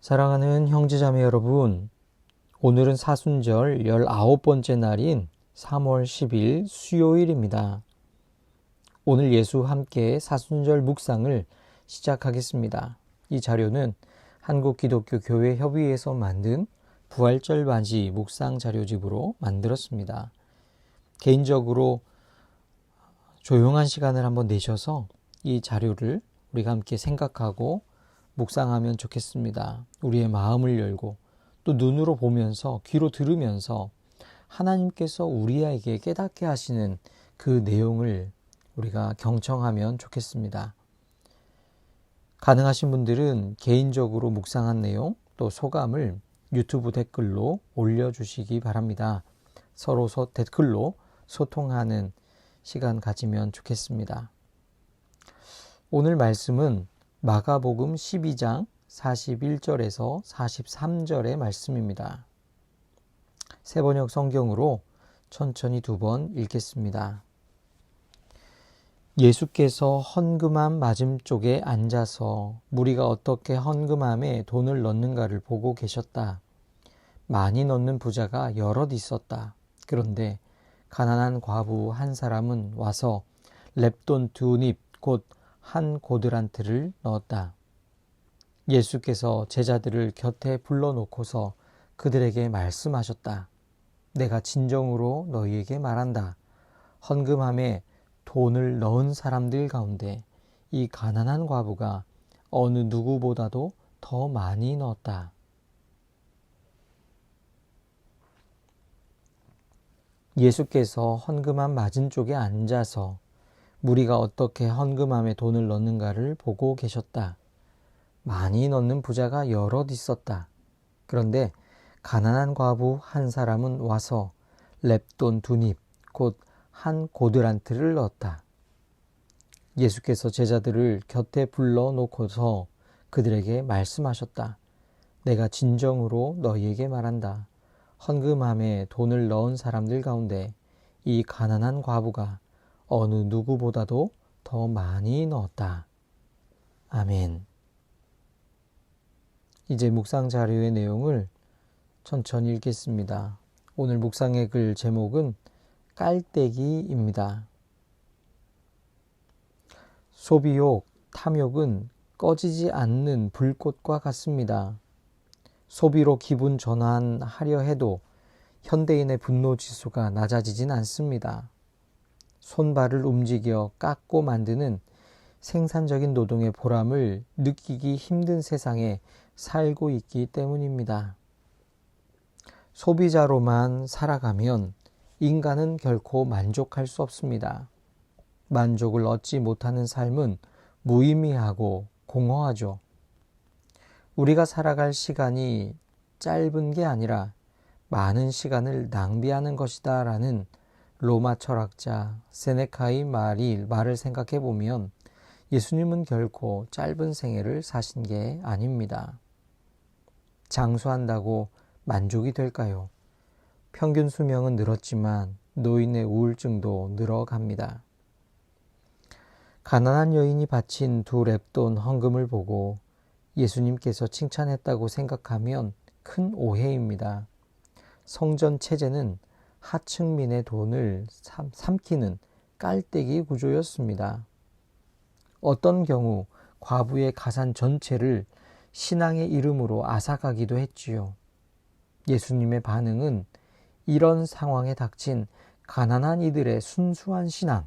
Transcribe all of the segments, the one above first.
사랑하는 형제자매 여러분, 오늘은 사순절 19번째 날인 3월 10일 수요일입니다. 오늘 예수 함께 사순절 묵상을 시작하겠습니다. 이 자료는 한국기독교교회 협의회에서 만든 부활절 맞이 묵상 자료집으로 만들었습니다. 개인적으로 조용한 시간을 한번 내셔서 이 자료를 우리가 함께 생각하고 묵상하면 좋겠습니다. 우리의 마음을 열고 또 눈으로 보면서 귀로 들으면서 하나님께서 우리에게 깨닫게 하시는 그 내용을 우리가 경청하면 좋겠습니다. 가능하신 분들은 개인적으로 묵상한 내용 또 소감을 유튜브 댓글로 올려주시기 바랍니다. 서로 소, 댓글로 소통하는 시간 가지면 좋겠습니다. 오늘 말씀은 마가복음 12장 41절에서 43절의 말씀입니다. 세번역 성경으로 천천히 두 번 읽겠습니다. 예수께서 헌금함 맞음쪽에 앉아서 무리가 어떻게 헌금함에 돈을 넣는가를 보고 계셨다. 많이 넣는 부자가 여럿 있었다. 그런데 가난한 과부 한 사람은 와서 랩돈 두닙곧 한 고드란트를 넣었다. 예수께서 제자들을 곁에 불러놓고서 그들에게 말씀하셨다. 내가 진정으로 너희에게 말한다. 헌금함에 돈을 넣은 사람들 가운데 이 가난한 과부가 어느 누구보다도 더 많이 넣었다. 예수께서 헌금함 맞은 쪽에 앉아서 무리가 어떻게 헌금함에 돈을 넣는가를 보고 계셨다. 많이 넣는 부자가 여럿 있었다. 그런데 가난한 과부 한 사람은 와서 랩돈 두닙, 곧한 고드란트를 넣었다. 예수께서 제자들을 곁에 불러 놓고서 그들에게 말씀하셨다. 내가 진정으로 너희에게 말한다. 헌금함에 돈을 넣은 사람들 가운데 이 가난한 과부가 어느 누구보다도 더 많이 넣었다. 아멘. 이제 묵상 자료의 내용을 천천히 읽겠습니다. 오늘 묵상의 글 제목은 깔때기입니다. 소비욕, 탐욕은 꺼지지 않는 불꽃과 같습니다. 소비로 기분 전환하려 해도 현대인의 분노 지수가 낮아지진 않습니다. 손발을 움직여 깎고 만드는 생산적인 노동의 보람을 느끼기 힘든 세상에 살고 있기 때문입니다. 소비자로만 살아가면 인간은 결코 만족할 수 없습니다. 만족을 얻지 못하는 삶은 무의미하고 공허하죠. 우리가 살아갈 시간이 짧은 게 아니라 많은 시간을 낭비하는 것이다 라는 로마 철학자 세네카의 말이 말을 생각해 보면 예수님은 결코 짧은 생애를 사신 게 아닙니다. 장수한다고 만족이 될까요? 평균 수명은 늘었지만 노인의 우울증도 늘어갑니다. 가난한 여인이 바친 두 랩돈 헌금을 보고 예수님께서 칭찬했다고 생각하면 큰 오해입니다. 성전 체제는 하층민의 돈을 삼키는 깔때기 구조였습니다. 어떤 경우 과부의 가산 전체를 신앙의 이름으로 앗아가기도 했지요. 예수님의 반응은 이런 상황에 닥친 가난한 이들의 순수한 신앙,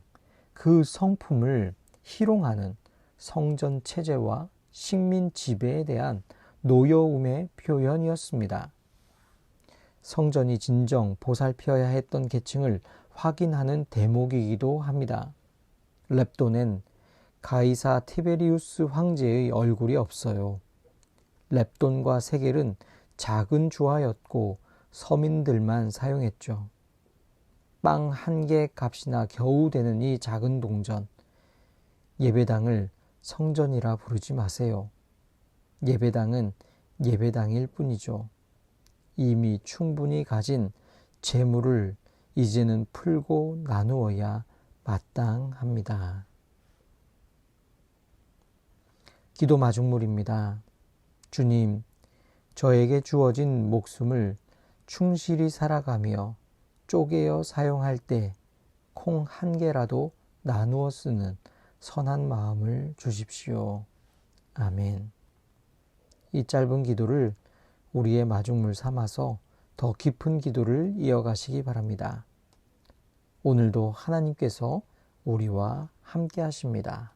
그 성품을 희롱하는 성전 체제와 식민 지배에 대한 노여움의 표현이었습니다. 성전이 진정 보살펴야 했던 계층을 확인하는 대목이기도 합니다. 렙돈엔 가이사 티베리우스 황제의 얼굴이 없어요. 렙돈과 세겔은 작은 주화였고 서민들만 사용했죠. 빵 한 개 값이나 겨우 되는 이 작은 동전. 예배당을 성전이라 부르지 마세요. 예배당은 예배당일 뿐이죠. 이미 충분히 가진 재물을 이제는 풀고 나누어야 마땅합니다. 기도 마중물입니다. 주님, 저에게 주어진 목숨을 충실히 살아가며 쪼개어 사용할 때 콩 한 개라도 나누어 쓰는 선한 마음을 주십시오. 아멘. 이 짧은 기도를 우리의 마중물 삼아서 더 깊은 기도를 이어가시기 바랍니다. 오늘도 하나님께서 우리와 함께 하십니다.